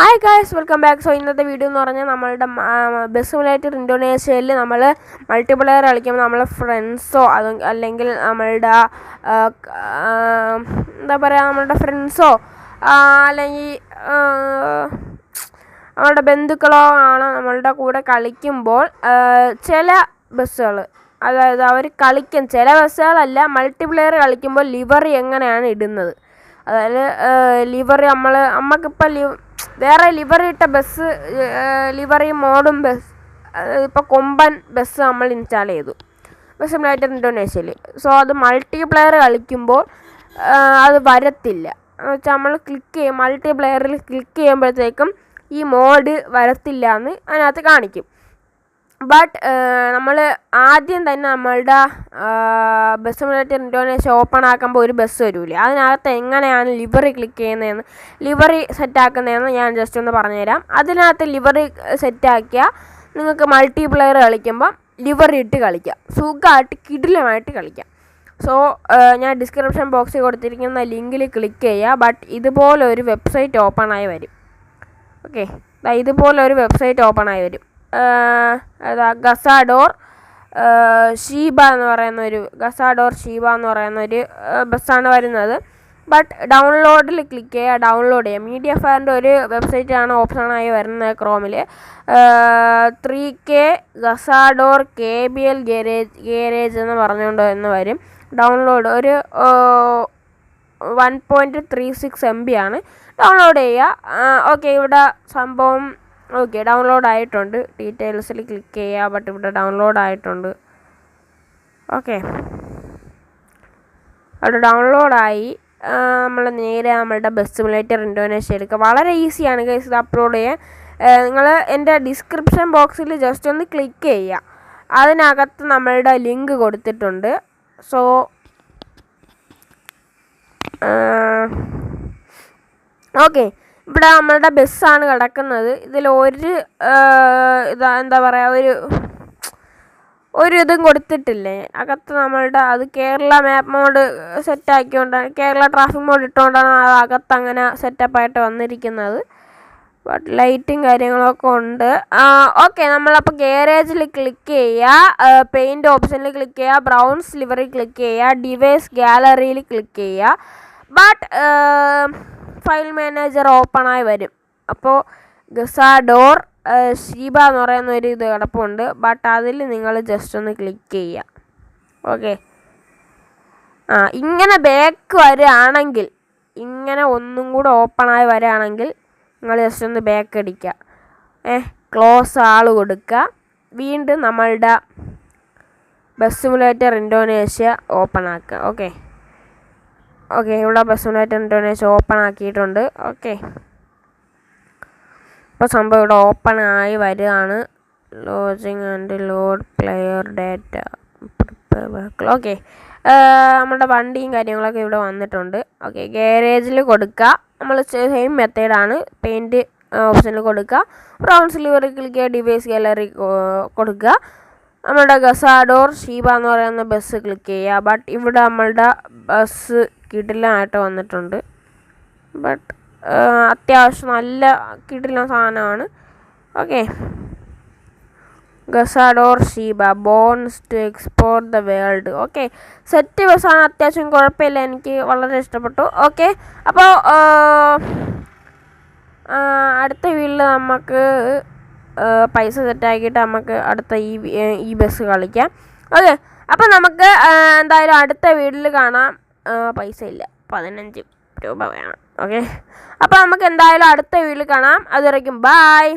Hi guys welcome back so ഇന്നത്തെ video എന്ന് പറഞ്ഞാൽ നമ്മളുടെ ബസ് സിമുലേറ്റർ ഇൻഡോനേഷ്യയിൽ നമ്മൾ മൾട്ടിപ്ലെയർ കളിക്കുമ്പോൾ നമ്മളെ ഫ്രണ്ട്സോ അത് അല്ലെങ്കിൽ നമ്മളുടെ എന്താ പറയുക നമ്മളുടെ ഫ്രണ്ട്സോ അല്ലെങ്കിൽ നമ്മളുടെ ബന്ധുക്കളോ ആണ് നമ്മളുടെ കൂടെ കളിക്കുമ്പോൾ ചില ബസ്സുകൾ അതായത് അവർ കളിക്കും. ചില ബസ്സുകളല്ല മൾട്ടിപ്ലെയർ കളിക്കുമ്പോൾ ലിവർ എങ്ങനെയാണ് ഇടുന്നത്? അതായത് ലിവർ നമ്മൾ നമുക്കിപ്പോൾ ലി വേറെ ലിവറി ഇട്ട ബസ് ലിവറി മോഡും ബസ് ഇപ്പോൾ കൊമ്പൻ ബസ് നമ്മൾ ഇൻസ്റ്റാൾ ചെയ്തു. ബസ് സിമിലായിട്ട് ഇൻഡോനേഷ്യയിൽ സോ അത് മൾട്ടിപ്ലെയർ കളിക്കുമ്പോൾ അത് വരത്തില്ല. എന്ന് വെച്ചാൽ നമ്മൾ ക്ലിക്ക് ചെയ്യും മൾട്ടിപ്ലെയറിൽ ക്ലിക്ക് ചെയ്യുമ്പോഴത്തേക്കും ഈ മോഡ് വരത്തില്ല എന്ന് അതിനകത്ത് കാണിക്കും. ബട്ട് നമ്മൾ ആദ്യം തന്നെ നമ്മളുടെ ബസ് സിമുലേറ്റർ ഇൻഡോനേഷ്യ ഓപ്പൺ ആക്കുമ്പോൾ ഒരു ബസ് വരില്ലേ അതിനകത്ത് എങ്ങനെയാണ് ലിവറി ക്ലിക്ക് ചെയ്യുന്നതെന്ന് ലിവറി സെറ്റാക്കുന്നതെന്ന് ഞാൻ ജസ്റ്റ് ഒന്ന് പറഞ്ഞുതരാം. അതിനകത്ത് ലിവറി സെറ്റാക്കിയാൽ നിങ്ങൾക്ക് മൾട്ടിപ്ലെയർ കളിക്കുമ്പോൾ ലിവറി ഇട്ട് കളിക്കാം. സുഖമായിട്ട് കിടിലമായിട്ട് കളിക്കാം. സോ ഞാൻ ഡിസ്ക്രിപ്ഷൻ ബോക്സിൽ കൊടുത്തിരിക്കുന്ന ലിങ്കിൽ ക്ലിക്ക് ചെയ്യുക ബട്ട് ഇതുപോലെ ഒരു വെബ്സൈറ്റ് ഓപ്പൺ ആയി വരും. ഓക്കെ ഇതുപോലെ ഒരു വെബ്സൈറ്റ് ഓപ്പൺ ആയി വരും. ഏതാ ഗസാഡോർ. ഷീബ എന്ന് പറയുന്ന ഒരു ഗസാഡോർ ഷീബ എന്ന് പറയുന്ന ഒരു ബസ്സാണ് വരുന്നത്. ബട്ട് ഡൗൺലോഡിൽ ക്ലിക്ക് ചെയ്യുക ഡൗൺലോഡ് ചെയ്യുക. മീഡിയ ഫയറിന്റെ ഒരു വെബ്സൈറ്റാണ് ഓപ്ഷനായി വരുന്നത് ക്രോമിൽ. Three K ഗസാഡോർ K B L garage garage എന്ന് പറഞ്ഞുകൊണ്ട് എന്ന് വരും. ഡൗൺലോഡ് ഒരു one point three six M B ആണ്. ഡൗൺലോഡ് ചെയ്യുക. ഓക്കെ ഇവിടെ സംഭവം ഓക്കെ ഡൗൺലോഡ് ആയിട്ടുണ്ട്. ഡീറ്റെയിൽസിൽ ക്ലിക്ക് ചെയ്യുക ബട്ട് ഇവിടെ ഡൗൺലോഡ് ആയിട്ടുണ്ട്. ഓക്കെ. അവിടെ ഡൗൺലോഡായി നമ്മൾ നേരെ നമ്മളുടെ ബസ് സിമുലേറ്റർ ഇൻഡോനേഷ്യ എടുക്കുക വളരെ ഈസിയാണ് കേസ് ഇത് അപ്ലോഡ് ചെയ്യാൻ. നിങ്ങൾ എന്റെ ഡിസ്ക്രിപ്ഷൻ ബോക്സിൽ ജസ്റ്റ് ഒന്ന് ക്ലിക്ക് ചെയ്യുക അതിനകത്ത് നമ്മളുടെ ലിങ്ക് കൊടുത്തിട്ടുണ്ട്. So okay. ഇവിടെ നമ്മളുടെ ബസ്സാണ് കിടക്കുന്നത്. ഇതിൽ ഒരു ഇതാ എന്താ പറയുക ഒരു ഒരു ഇതും കൊടുത്തിട്ടില്ലേ? അകത്ത് നമ്മളുടെ അത് കേരള മാപ്പ് മോഡ് സെറ്റ് ആക്കിക്കൊണ്ടാണ് കേരള ട്രാഫിക് മോഡ് ഇട്ടുകൊണ്ടാണ് അത് അകത്ത് അങ്ങനെ സെറ്റപ്പായിട്ട് വന്നിരിക്കുന്നത്. ബട്ട് ലൈറ്റും കാര്യങ്ങളൊക്കെ ഉണ്ട്. ഓക്കെ നമ്മളപ്പോൾ ഗാരേജിൽ ക്ലിക്ക് ചെയ്യുക പെയിന്റ് ഓപ്ഷനിൽ ക്ലിക്ക് ചെയ്യുക ബ്രൗൺ സ്ലിവറിൽ ക്ലിക്ക് ചെയ്യുക ഡിവൈസ് ഗാലറിയിൽ ക്ലിക്ക് ചെയ്യുക ബട്ട് ഫയൽ മാനേജർ ഓപ്പൺ ആയി വരും അപ്പോൾ ഗസാഡോർ ഷീബ എന്ന് പറയുന്ന ഒരു ഇത് കിടപ്പുണ്ട്. ബട്ട് അതിൽ നിങ്ങൾ ജസ്റ്റ് ഒന്ന് ക്ലിക്ക് ചെയ്യുക. ഓക്കെ. ആ ഇങ്ങനെ ബാക്ക് വരികയാണെങ്കിൽ ഇങ്ങനെ ഒന്നും കൂടെ ആയി വരികയാണെങ്കിൽ നിങ്ങൾ ജസ്റ്റ് ഒന്ന് ബാക്ക് അടിക്കുക. ഏ ക്ലോസ് ആൾ കൊടുക്കുക. വീണ്ടും നമ്മളുടെ ബസ് സിമുലേറ്റർ ഇൻഡോനേഷ്യ ഓപ്പൺ ആക്കുക. ഓക്കെ. ഓക്കെ ഇവിടെ ബസ് സിമുലേറ്റർ ഇൻഡോനേഷ്യ ഓപ്പൺ ആക്കിയിട്ടുണ്ട്. ഓക്കെ. ഇപ്പോൾ സംഭവം ഇവിടെ ഓപ്പൺ ആയി വരികയാണ്. Logging and load player data okay. നമ്മുടെ വണ്ടിയും കാര്യങ്ങളൊക്കെ ഇവിടെ വന്നിട്ടുണ്ട്. ഓക്കെ ഗാരേജിൽ കൊടുക്കുക നമ്മൾ സെയിം മെത്തേഡാണ് പെയിന്റ് ഓപ്ഷനിൽ കൊടുക്കുക ബ്രൗൺ സിൽവർ ക്ലിക്ക് ചെയ്യുക ഡിവൈസ് ഗാലറി കൊടുക്കുക നമ്മുടെ ഗസാഡോർ ഷീബ എന്ന് പറയുന്ന ബസ് ക്ലിക്ക് ചെയ്യുക. ബട്ട് ഇവിടെ നമ്മളുടെ ബസ് കിടിലമായിട്ട് വന്നിട്ടുണ്ട്. ബട്ട് അത്യാവശ്യം നല്ല കിടിലം സാധനമാണ്. ഓക്കെ ഗസാഡോർ Sheeba bones to explore the world. Okay set ബസ്സാണ് അത്യാവശ്യം കുഴപ്പമില്ല. എനിക്ക് വളരെ ഇഷ്ടപ്പെട്ടു. ഓക്കെ അപ്പോൾ അടുത്ത വീട്ടിൽ നമുക്ക് പൈസ സെറ്റാക്കിയിട്ട് നമുക്ക് അടുത്ത ഈ ഈ ബസ് കളിക്കാം. ഓക്കെ അപ്പോൾ നമുക്ക് എന്തായാലും അടുത്ത വീട്ടിൽ കാണാം. പൈസ ഇല്ല പതിനഞ്ച് രൂപ വേണം. ഓക്കെ? അപ്പോൾ നമുക്ക് എന്തായാലും അടുത്ത വീട്ടിൽ കാണാം. അതുവരയ്ക്കും ബായ്